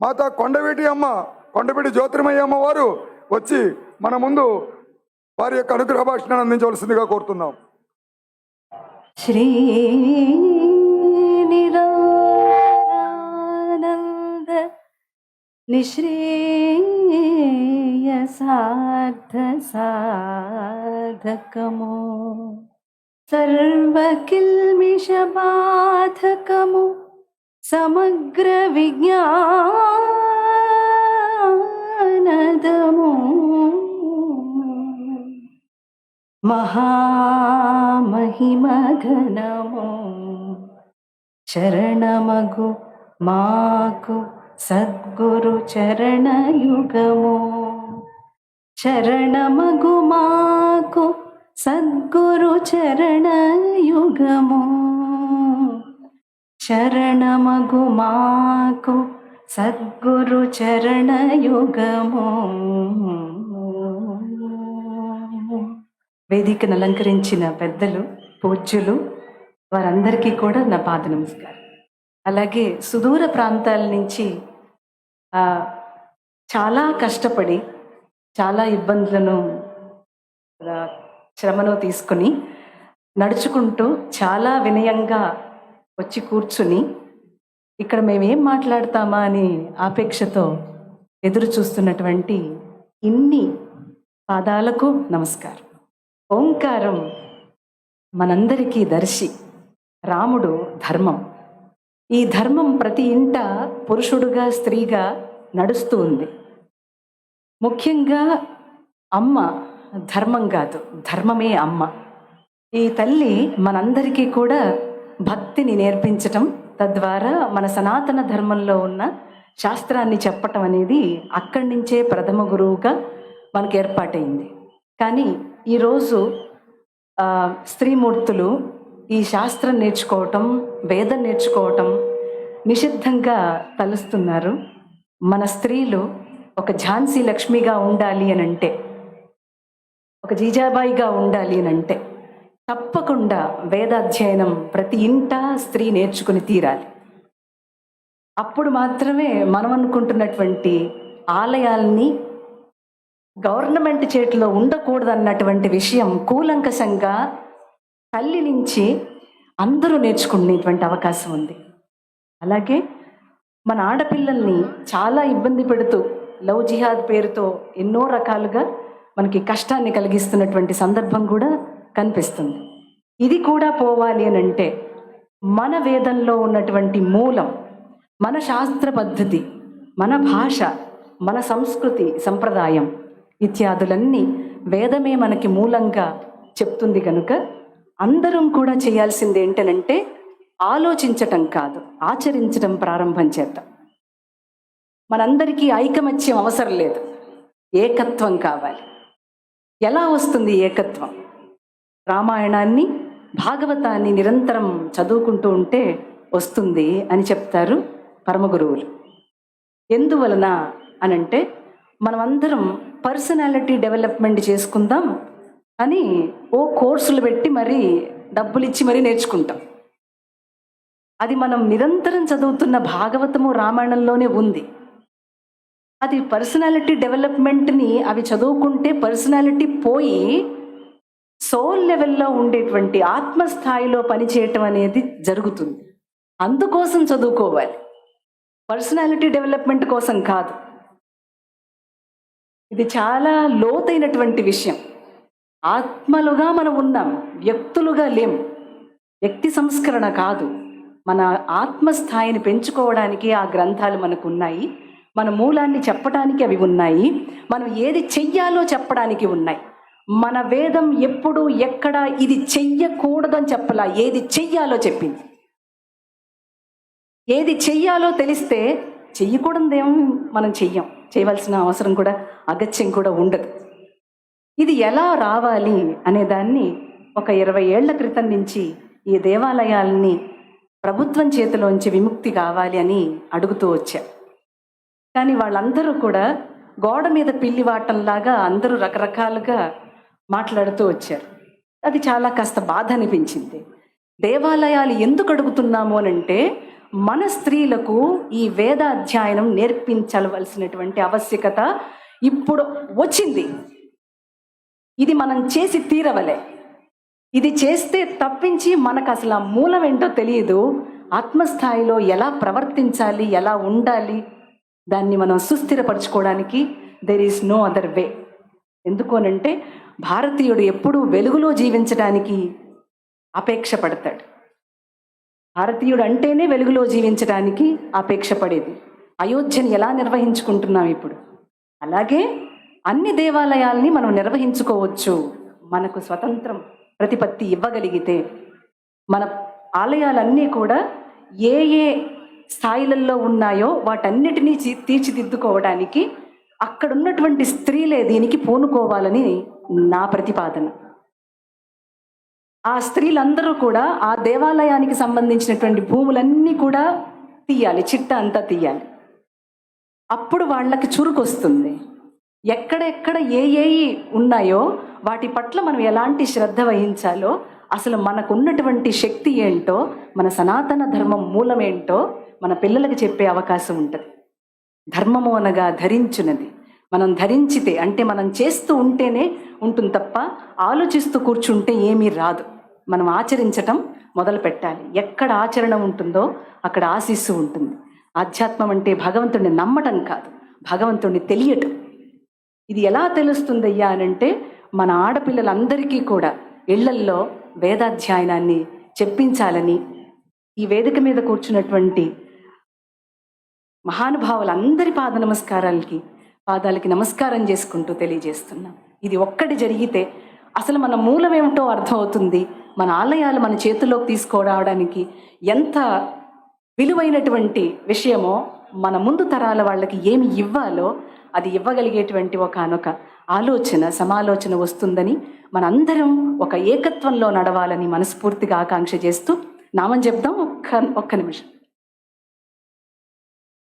మాతా కొండవీటి అమ్మ కొండవీటి జ్యోతిర్మయ్య అమ్మ వారు వచ్చి మన ముందు వారి యొక్క అనుగ్రహ భాషను అందించవలసిందిగా కోరుతున్నాం. శ్రీ నిరానంద నిశ్రీయ సాధ సాధకము. సర్వకిల్మిష బాధకము. समग्रविज्ञानदमो। महामहिमघनमो। चरणमगु माकु सद्गुरुचरणयुगमो चरणमगु माकु सद्गुरुचरणयुगमो శరణమగు మాకు సద్గురు చరణయుగము. వేదికను అలంకరించిన పెద్దలు పూజ్యులు వారందరికీ కూడా నా పాద నమస్కారం. అలాగే సుదూర ప్రాంతాల నుంచి చాలా కష్టపడి చాలా ఇబ్బందులను శ్రమను తీసుకుని నడుచుకుంటూ చాలా వినయంగా వచ్చి కూర్చుని ఇక్కడ మేమేం మాట్లాడతామా? అని ఆపేక్షతో ఎదురు చూస్తున్నటువంటి ఇన్ని పాదాలకు నమస్కారం. ఓంకారం మనందరికీ దర్శి రాముడు ధర్మం. ఈ ధర్మం ప్రతి ఇంట పురుషుడుగా స్త్రీగా నడుస్తూ ఉంది. ముఖ్యంగా అమ్మ ధర్మం కాదు ధర్మమే అమ్మ. ఈ తల్లి మనందరికీ కూడా భక్తిని నేర్పించటం తద్వారా మన సనాతన ధర్మంలో ఉన్న శాస్త్రాన్ని చెప్పటం అనేది అక్కడి నుంచే ప్రథమ గురువుగా మనకు ఏర్పాటైంది కానీ ఈరోజు స్త్రీమూర్తులు ఈ శాస్త్రం నేర్చుకోవటం వేదం నేర్చుకోవటం నిషిద్ధంగా తలుస్తున్నారు. మన స్త్రీలు ఒక ఝాన్సీ లక్ష్మిగా ఉండాలి అని అంటే ఒక జీజాబాయిగా ఉండాలి అని అంటే తప్పకుండా వేదాధ్యయనం ప్రతి ఇంట స్త్రీ నేర్చుకుని తీరాలి. అప్పుడు మాత్రమే మనం అనుకుంటున్నటువంటి ఆలయాల్ని గవర్నమెంట్ చేతిలో ఉండకూడదు అన్నటువంటి విషయం కూలంకషంగా తల్లి నుంచి అందరూ నేర్చుకునేటువంటి అవకాశం ఉంది. అలాగే మన ఆడపిల్లల్ని చాలా ఇబ్బంది పెడుతూ లవ్ జిహాద్ పేరుతో ఎన్నో రకాలుగా మనకి కష్టాన్ని కలిగిస్తున్నటువంటి సందర్భం కూడా కనిపిస్తుంది. ఇది కూడా పోవాలి అని అంటే మన వేదంలో ఉన్నటువంటి మూలం మన శాస్త్ర పద్ధతి మన భాష మన సంస్కృతి సంప్రదాయం ఇత్యాదులన్నీ వేదమే మనకి మూలంగా చెప్తుంది కనుక అందరం కూడా చేయాల్సింది ఏంటనంటే ఆలోచించటం కాదు ఆచరించటం ప్రారంభం చేద్దాం. మనందరికీ ఐకమత్యం అవసరం లేదు ఏకత్వం కావాలి. ఎలా వస్తుంది ఏకత్వం? రామాయణాన్ని భాగవతాన్ని నిరంతరం చదువుకుంటూ ఉంటే వస్తుంది అని చెప్తారు పరమగురువులు. ఎందువలన అనంటే మనమందరం పర్సనాలిటీ డెవలప్మెంట్ చేసుకుందాం అని ఓ కోర్సులు పెట్టి మరీ డబ్బులు ఇచ్చి మరీ నేర్చుకుంటాం. అది మనం నిరంతరం చదువుతున్న భాగవతము రామాయణంలోనే ఉంది. అది పర్సనాలిటీ డెవలప్మెంట్ని అవి చదువుకుంటే పర్సనాలిటీ పోయి సోల్ లెవెల్లో ఉండేటువంటి ఆత్మస్థాయిలో పనిచేయటం అనేది జరుగుతుంది. అందుకోసం చదువుకోవాలి. పర్సనాలిటీ డెవలప్మెంట్ కోసం కాదు. ఇది చాలా లోతైనటువంటి విషయం. ఆత్మలుగా మనం ఉన్నాం వ్యక్తులుగా లేం. వ్యక్తి సంస్కరణ కాదు. మన ఆత్మస్థాయిని పెంచుకోవడానికి ఆ గ్రంథాలు మనకు ఉన్నాయి మన మూలాన్ని చెప్పడానికి అవి ఉన్నాయి. మనం ఏది చెయ్యాలో చెప్పడానికి ఉన్నాయి. మన వేదం ఎప్పుడు ఎక్కడ ఇది చెయ్యకూడదని చెప్పలా. ఏది చెయ్యాలో చెప్పింది. ఏది చెయ్యాలో తెలిస్తే చెయ్యకూడదేం మనం చెయ్యం. చేయవలసిన అవసరం కూడా అగత్యం కూడా ఉండదు. ఇది ఎలా రావాలి అనే దాన్ని ఒక ఇరవై ఏళ్ళ క్రితం నుంచి ఈ దేవాలయాల్ని ప్రభుత్వం చేతిలోంచి విముక్తి కావాలి అని అడుగుతూ వచ్చా. కానీ వాళ్ళందరూ కూడా గోడ మీద పిల్లివాటంలాగా అందరూ రకరకాలుగా మాట్లాడుతూ వచ్చారు. అది చాలా కాస్త బాధ అనిపించింది. దేవాలయాలు ఎందుకు అడుగుతున్నాము అని అంటే మన స్త్రీలకు ఈ వేద అధ్యయనం నేర్పించవలసినటువంటి ఆవశ్యకత ఇప్పుడు వచ్చింది. ఇది మనం చేసి తీరవలే. ఇది చేస్తే తప్పించి మనకు అసలు ఆ మూలం ఏంటో తెలియదు. ఆత్మస్థాయిలో ఎలా ప్రవర్తించాలి ఎలా ఉండాలి దాన్ని మనం సుస్థిరపరచుకోవడానికి there is no other way ఎందుకోనంటే భారతీయుడు ఎప్పుడూ వెలుగులో జీవించడానికి అపేక్ష పడతాడు. భారతీయుడు అంటేనే వెలుగులో జీవించడానికి అపేక్ష పడేది. అయోధ్యని ఎలా నిర్వహించుకుంటున్నాం ఇప్పుడు? అలాగే అన్ని దేవాలయాల్ని మనం నిర్వహించుకోవచ్చు. మనకు స్వతంత్రం ప్రతిపత్తి ఇవ్వగలిగితే మన ఆలయాలన్నీ కూడా ఏ ఏ స్థాయిలలో ఉన్నాయో వాటన్నిటినీ తీర్చిదిద్దుకోవడానికి అక్కడున్నటువంటి స్త్రీలే దీనికి పూనుకోవాలని నా ప్రతిపాదన. ఆ స్త్రీలందరూ కూడా ఆ దేవాలయానికి సంబంధించినటువంటి భూములన్నీ కూడా తీయాలి చిట్ట అంతా తీయాలి. అప్పుడు వాళ్ళకి చురుకొస్తుంది. ఎక్కడెక్కడ ఏ ఏ ఉన్నాయో వాటి పట్ల మనం ఎలాంటి శ్రద్ధ వహించాలో అసలు మనకున్నటువంటి శక్తి ఏంటో మన సనాతన ధర్మం మూలమేంటో మన పిల్లలకి చెప్పే అవకాశం ఉంటుంది. ధర్మము అనగా ధరించునది. మనం ధరించితే అంటే మనం చేస్తూ ఉంటేనే ఉంటుంది తప్ప ఆలోచిస్తూ కూర్చుంటే ఏమీ రాదు. మనం ఆచరించటం మొదలు పెట్టాలి. ఎక్కడ ఆచరణ ఉంటుందో అక్కడ ఆశీస్సు ఉంటుంది. ఆధ్యాత్మం అంటే భగవంతుడిని నమ్మటం కాదు. భగవంతుడిని తెలియటం. ఇది ఎలా తెలుస్తుందయ్యా అనంటే మన ఆడపిల్లలందరికీ కూడా ఇళ్ళల్లో వేదాధ్యయనాన్ని చెప్పించాలని ఈ వేదిక మీద కూర్చున్నటువంటి మహానుభావులందరి పాద నమస్కారాలకి పాదాలకి నమస్కారం చేసుకుంటూ తెలియజేస్తున్నాం. ఇది ఒక్కటి జరిగితే అసలు మన మూలం ఏమిటో అర్థమవుతుంది? మన ఆలయాలు మన చేతుల్లోకి తీసుకురావడానికి ఎంత విలువైనటువంటి విషయమో మన ముందు తరాల వాళ్ళకి ఏమి ఇవ్వాలో అది ఇవ్వగలిగేటువంటి ఒక అనొక ఆలోచన సమాలోచన వస్తుందని మనందరం ఒక ఏకత్వంలో నడవాలని మనస్ఫూర్తిగా ఆకాంక్ష చేస్తూ నామం చెప్దాం ఒక్క ఒక్క నిమిషం.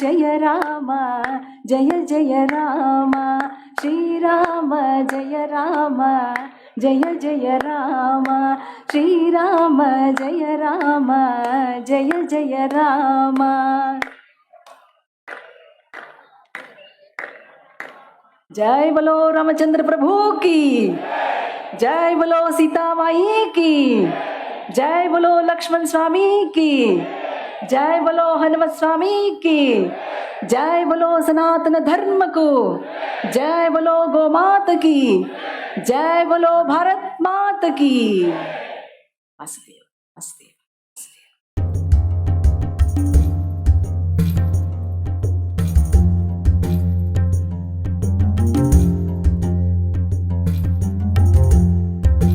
जय राम, जय जय राम। जय राम, जय जय राम। जय राम, जय जय राम। जय बोलो रामचंद्र प्रभु की। जय बोलो सीता माई की। जय बोलो लक्ष्मण स्वामी की। जय बोलो हनुम स्वामी की। जय बोलो सनातन धर्म को। जय बोलो गोमात की। जय बोलो भारत मात की। वासुदेव वासुदेव